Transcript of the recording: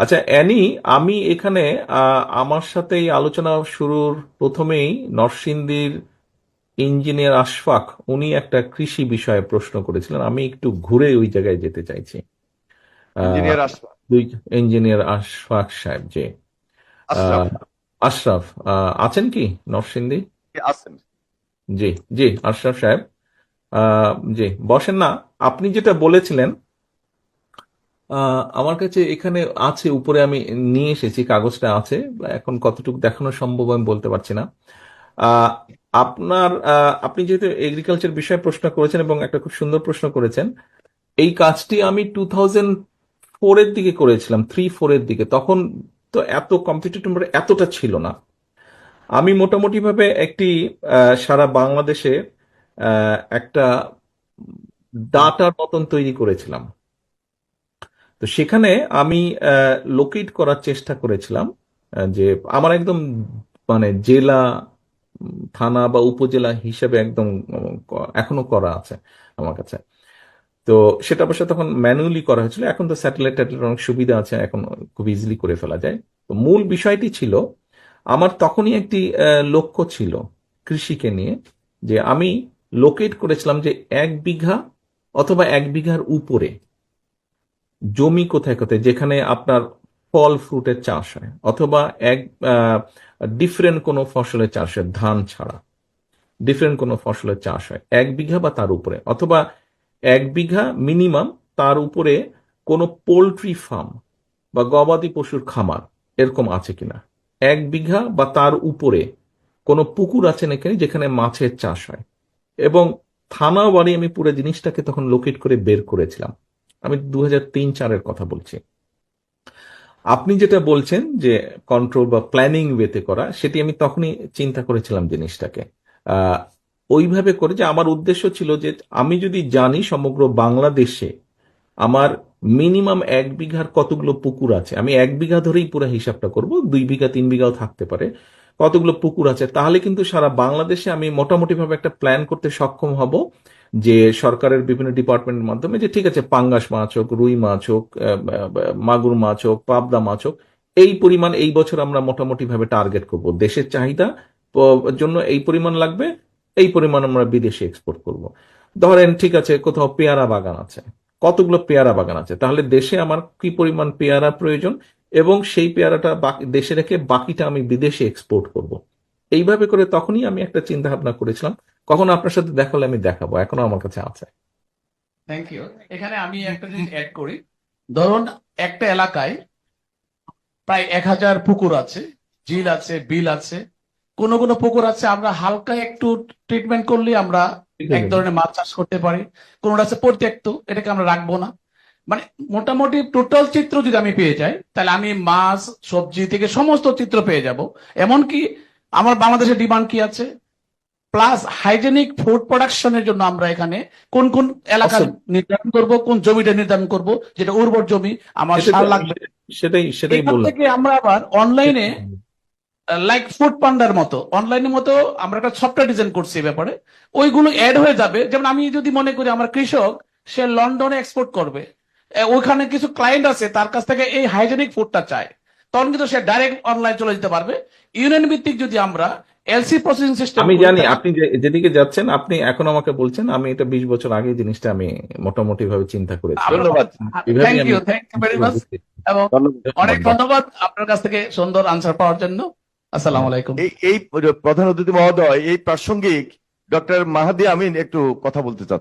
আচ্ছা অ্যানি আমি এখানে আমার সাথে এই আলোচনা শুরুর প্রথমেই নরসিংদীর ইঞ্জিনিয়ার আশফাক উনি একটা কৃষি বিষয়ে প্রশ্ন করেছিলেন। আমি একটু ঘুরে ওই জায়গায় যেতে চাইছি। ইঞ্জিনিয়ার আশফাক। সাহেব জি। আশরাফ। আহ, আছেন কি নরসিংদী? আছেন। জি জি আশরাফ সাহেব। আহ, জি বসেন না। আপনি যেটা বলেছিলেন আমার কাছে এখানে আছে, উপরে আমি নিয়ে এসেছি, কাগজটা আছে এখন কতটুকু দেখানো সম্ভব আমি বলতে পারছি না। আপনার আপনি যেহেতু এগ্রিকালচার বিষয়ে প্রশ্ন করেছেন এবং একটা খুব সুন্দর প্রশ্ন করেছেন, এই কাজটি আমি টু থাউজেন্ড ফোরের দিকে করেছিলাম থ্রি ফোরের দিকে। তখন তো এত কম্পিটিটিভ এতটা ছিল না। আমি মোটামুটি ভাবে একটি সারা বাংলাদেশে একটা ডাটার মতন তৈরি করেছিলাম। তো সেখানে আমি লোকেট করার চেষ্টা করেছিলাম যে আমার একদম মানে জেলা থানা বা উপজেলা হিসেবে একদম এখনও করা আছে আমার কাছে। তো সেটা অবশ্য তখন ম্যানুয়ালি করা হয়েছিল, এখন তো স্যাটেলাইট ট্যাটেলাইট অনেক সুবিধা আছে, এখন খুব ইজিলি করে ফেলা যায়। তো মূল বিষয়টি ছিল, আমার তখনই একটি লক্ষ্য ছিল কৃষিকে নিয়ে, যে আমি লোকেট করেছিলাম যে এক বিঘা অথবা এক বিঘার উপরে জমি কোথায় কোথায়, যেখানে আপনার ফল ফ্রুটের চাষ হয়, অথবা এক ডিফারেন্ট কোনো ফসলের চাষ হয়, ধান ছাড়া। ডিফারেন্ট কোনো ফসলের চাষ হয়, এক বিঘা বা তার উপরে, অথবা এক বিঘা মিনিমাম তার উপরে কোনো পোলট্রি ফার্ম বা গবাদি পশুর খামার এরকম আছে কিনা। এক বিঘা বা তার উপরে কোনো পুকুর আছে নাকি যেখানে মাছের চাষ হয়। এবং থানা বাড়ি আমি পুরো জিনিসটাকে তখন লোকেট করে বের করেছিলাম। আমি দু হাজার তিন চারের কথা বলছি। আপনি যেটা বলছেন যে কন্ট্রোল বা প্ল্যানিং ওয়েতে করা, সেটি আমি তখনই চিন্তা করেছিলাম জিনিসটাকে। ওইভাবে করে যে আমার উদ্দেশ্য ছিল যে আমি যদি জানি সমগ্র বাংলাদেশে আমার মিনিমাম এক বিঘার কতগুলো পুকুর আছে, আমি এক বিঘা ধরেই পুরো হিসাবটা করব, দুই বিঘা, তিন বিঘাও থাকতে পারে, কতগুলো পুকুর আছে, তাহলে কিন্তু সারা বাংলাদেশে আমি মোটামুটি ভাবে একটা প্ল্যান করতে সক্ষম হব। যে সরকারের বিভিন্ন ডিপার্টমেন্টের মাধ্যমে যে ঠিক আছে, পাঙ্গাস মাছ হোক, রুই মাছ হোক মাগুর মাছ হোক, পাবদা মাছ হোক, এই পরিমাণ এই বছর আমরা মোটামুটি ভাবে টার্গেট করব। দেশের চাহিদা জন্য এই পরিমাণ লাগবে, এই পরিমাণ আমরা বিদেশে এক্সপোর্ট করব। ধরেন ঠিক আছে, কোথাও পেয়ারা বাগান আছে। কতগুলো পেয়ারা বাগান আছে? তাহলে দেশে আমার কি পরিমাণ পেয়ারা প্রয়োজন? এবং সেই পেয়ারাটা দেশে রেখে বাকিটা আমি বিদেশে এক্সপোর্ট করব। এইভাবে করে তখনই আমি একটা চিন্তা ভাবনা করেছিলাম কখনো আপনার সাথে দেখা হলে আমি দেখাবো এখনও আমার কাছে আছে। থ্যাংক ইউ এখানে আমি একটা জিনিস অ্যাড করি। ধরুন একটা এলাকায় প্রায় এক হাজার পুকুর আছে ঝিল আছে বিল আছে। কোন কোন পুকুর আছে আমরা হালকা একটু ট্রিটমেন্ট করলে আমরা এক ধরনের মাছ চাষ করতে পারি। কোনটা আছে পরিত্যক্ত এটাকে আমরা রাখব না। মানে মোটামুটি টোটাল চিত্র যদি আমি পেয়ে যাই তাহলে আমি মাছ সবজি থেকে সমস্ত চিত্র পেয়ে যাব। এমনকি আমার বাংলাদেশের ডিমান্ড কি আছে? প্লাস হাইজেনিক ফুড প্রোডাকশনের জন্য আমরা এখানে কোন কোন এলাকা নির্ধারণ করব কোন জমিটা নির্ধারণ করব যেটা উর্বর জমি আমার সার লাগবে। সেটাই সেটাই থেকে আমরা আবার অনলাইনে লাইক ফুড পান্ডার মতো অনলাইনের মতো আমরা একটা সফটওয়্যার ডিজাইন করছি ব্যাপারে। ওইগুলো অ্যাড হয়ে যাবে। যেমন আমি যদি মনে করি আমার কৃষক সে লন্ডনে এক্সপোর্ট করবে। ওখানে কিছু ক্লায়েন্ট আছে তার কাছ থেকে এই হাইজেনিক ফুডটা চায়। তখন কিন্তু সে ডাইরেক্ট অনলাইন চলে যেতে পারবে। ইউনিয়ন ভিত্তিক যদি আমরা এলসি প্রসেসিং সিস্টেম আমি জানি আপনি যে- যেদিকে যাচ্ছেন আপনি এখন আমাকে বলছেন আমি এটা বিশ বছর আগে জিনিসটা আমি মোটামুটি ভাবে চিন্তা করেছি। ধন্যবাদ। Thank you thank you very much এবং অনেক ধন্যবাদ আপনার কাছ থেকে সুন্দর আনসার পাওয়ার জন্য। আসসালামু আলাইকুম। এই এই প্রধান অতিথি মহোদয় এই প্রাসঙ্গিক ডক্টর মাহাদি আমিন একটু কথা বলতে চাচ্ছেন